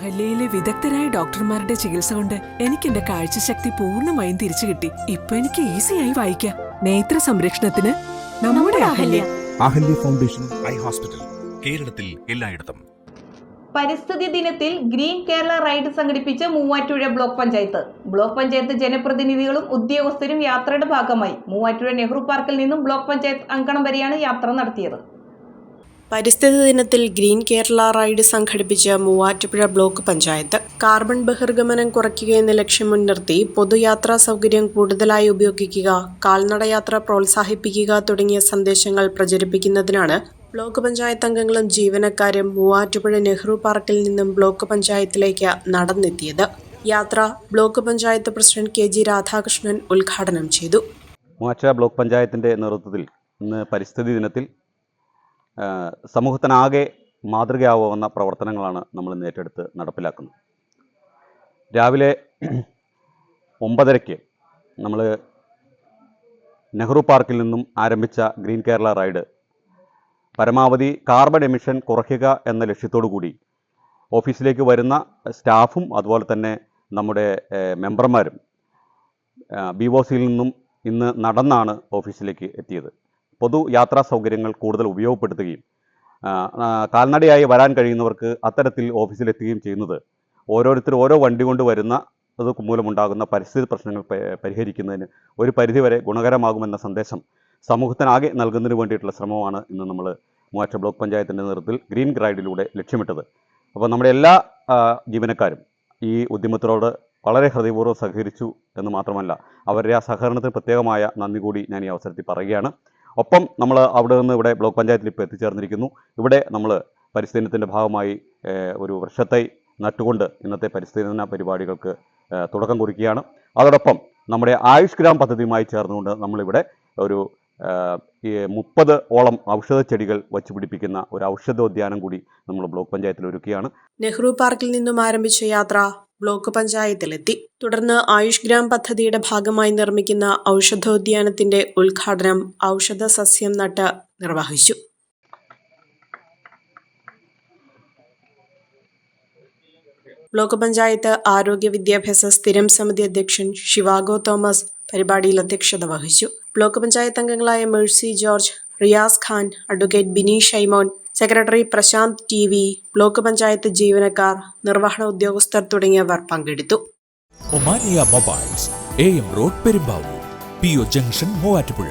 അഹല്യയിലെ വിദഗ്ധരായ ഡോക്ടർമാരുടെ ചികിത്സ കൊണ്ട് എനിക്ക് എന്റെ കാഴ്ചശക്തി പൂർണമായും തിരിച്ചു കിട്ടി. ഇപ്പൊ എനിക്ക് ഈസിയായി വായിക്കാം. നേത്ര സംരക്ഷണത്തിന് നമ്മുടെ Ahalya. Ahalya. Foundation eye hospital കേരളത്തിൽ എല്ലായിടത്തും. പരിസ്ഥിതി ദിനത്തിൽ ഗ്രീൻ കേരള റൈഡ് സംഘടിപ്പിച്ച മൂവാറ്റുപുഴ ബ്ലോക്ക് പഞ്ചായത്ത്. ബ്ലോക്ക് പഞ്ചായത്ത് ജനപ്രതിനിധികളും ഉദ്യോഗസ്ഥരും യാത്രയുടെ ഭാഗമായി മൂവാറ്റുപുഴ നെഹ്റു പാർക്കിൽ നിന്നും ബ്ലോക്ക് പഞ്ചായത്ത് അങ്കണം വരെയാണ് യാത്ര നടത്തിയത്. പരിസ്ഥിതി ദിനത്തിൽ ഗ്രീൻ കേരള റൈഡ് സംഘടിപ്പിച്ച മൂവാറ്റുപുഴ ബ്ലോക്ക് പഞ്ചായത്ത്. കാർബൺ ബഹിർഗമനം കുറയ്ക്കുക എന്ന ലക്ഷ്യം മുൻനിർത്തി പൊതുയാത്രാ സൗകര്യം കൂടുതലായി ഉപയോഗിക്കുക കാൽനടയാത്ര പ്രോത്സാഹിപ്പിക്കുക തുടങ്ങിയ സന്ദേശങ്ങൾ പ്രചരിപ്പിക്കുന്നതിനാണ് ബ്ലോക്ക് പഞ്ചായത്ത് അംഗങ്ങളും ജീവനക്കാരും മൂവാറ്റുപുഴ നെഹ്റു പാർക്കിൽ നിന്നും ബ്ലോക്ക് പഞ്ചായത്തിലേക്ക് നടന്നെത്തിയത്. യാത്ര block panchayat president K G Radhakrishnan ഉദ്ഘാടനം ചെയ്തു. മൂവാറ്റുപുഴ ബ്ലോക്ക് പഞ്ചായത്തിന്റെ നേതൃത്വത്തിൽ ഇന്ന് പരിസ്ഥിതി ദിനത്തിൽ സമൂഹത്തിനാകെ മാതൃകയാവുന്ന പ്രവർത്തനങ്ങളാണ് നമ്മൾ ഇന്ന് ഏറ്റെടുത്ത് നടപ്പിലാക്കുന്നത്. രാവിലെ ഒമ്പതരയ്ക്ക് നമ്മൾ നെഹ്റു പാർക്കിൽ നിന്നും ആരംഭിച്ച ഗ്രീൻ കേരള റൈഡ് പരമാവധി കാർബൺ എമിഷൻ കുറയ്ക്കുക എന്ന ലക്ഷ്യത്തോടു കൂടി ഓഫീസിലേക്ക് വരുന്ന സ്റ്റാഫും അതുപോലെ തന്നെ നമ്മുടെ മെമ്പർമാരും ബി ഒ സിയിൽ നിന്നും ഇന്ന് നടന്നാണ് ഓഫീസിലേക്ക് എത്തിയത്. പൊതു യാത്രാ സൗകര്യങ്ങൾ കൂടുതൽ ഉപയോഗപ്പെടുത്തുകയും കാൽനടയായി വരാൻ കഴിയുന്നവർക്ക് അത്തരത്തിൽ ഓഫീസിലെത്തുകയും ചെയ്യുന്നത് ഓരോരുത്തർ ഓരോ വണ്ടി കൊണ്ട് വരുന്ന അത് മൂലമുണ്ടാകുന്ന പരിസ്ഥിതി പ്രശ്നങ്ങൾ പരിഹരിക്കുന്നതിന് ഒരു പരിധിവരെ ഗുണകരമാകുമെന്ന സന്ദേശം സമൂഹത്തിനാകെ നൽകുന്നതിന് വേണ്ടിയിട്ടുള്ള ശ്രമമാണ് ഇന്ന് നമ്മൾ മൂവാറ്റ ബ്ലോക്ക് പഞ്ചായത്തിന്റെ നേതൃത്വത്തിൽ ഗ്രീൻ ഗ്രൈഡിലൂടെ ലക്ഷ്യമിട്ടത്. അപ്പോൾ നമ്മുടെ എല്ലാ ജീവനക്കാരും ഈ ഉദ്യമത്തിനോട് വളരെ ഹൃദയപൂർവം സഹകരിച്ചു എന്ന് മാത്രമല്ല അവരുടെ ആ സഹകരണത്തിന് പ്രത്യേകമായ നന്ദി കൂടി ഞാൻ ഈ അവസരത്തിൽ പറയുകയാണ്. ഒപ്പം നമ്മൾ അവിടെ നിന്ന് ഇവിടെ ബ്ലോക്ക് പഞ്ചായത്തിൽ ഇപ്പോൾ എത്തിച്ചേർന്നിരിക്കുന്നു. ഇവിടെ നമ്മൾ പരിസ്ഥിതി ദിനത്തിന്റെ ഭാഗമായി ഒരു വൃക്ഷത്തെ നട്ടുകൊണ്ട് ഇന്നത്തെ പരിസ്ഥിതി ദിന പരിപാടികൾക്ക് തുടക്കം കുറിക്കുകയാണ്. അതോടൊപ്പം നമ്മുടെ ആയുഷ് ഗ്രാം പദ്ധതിയുമായി ചേർന്നുകൊണ്ട് നമ്മളിവിടെ ഒരു മുപ്പത് ഓളം ഔഷധ ചെടികൾ വച്ച് പിടിപ്പിക്കുന്ന ഒരു ഔഷധോദ്യാനം കൂടി നമ്മൾ ബ്ലോക്ക് പഞ്ചായത്തിൽ ഒരുക്കുകയാണ്. നെഹ്റു പാർക്കിൽ നിന്നും ആരംഭിച്ച യാത്ര ബ്ലോക്ക് പഞ്ചായത്തിലെത്തി. തുടർന്ന് ആയുഷ് ഗ്രാം പദ്ധതിയുടെ ഭാഗമായി നിർമ്മിക്കുന്ന ഔഷധോദ്യാനത്തിന്റെ ഉദ്ഘാടനം ഔഷധ സസ്യം നട്ട് നിർവഹിച്ചു. ബ്ലോക്ക് പഞ്ചായത്ത് ആരോഗ്യ വിദ്യാഭ്യാസ സ്ഥിരം സമിതി അധ്യക്ഷൻ ശിവാഗോ തോമസ് പരിപാടിയിൽ അധ്യക്ഷത വഹിച്ചു. ബ്ലോക്ക് പഞ്ചായത്ത് അംഗങ്ങളായ Mercy George Riyas Khan advocate Bineesh Shymon secretary Prashanth T V block panchayat ജീവനക്കാർ നിർവഹണ ഉദ്യോഗസ്ഥർ തുടങ്ങിയവർ പങ്കെടുത്തു. Omania mobiles A M road Perumbavoor P O junction Muvattupuzha.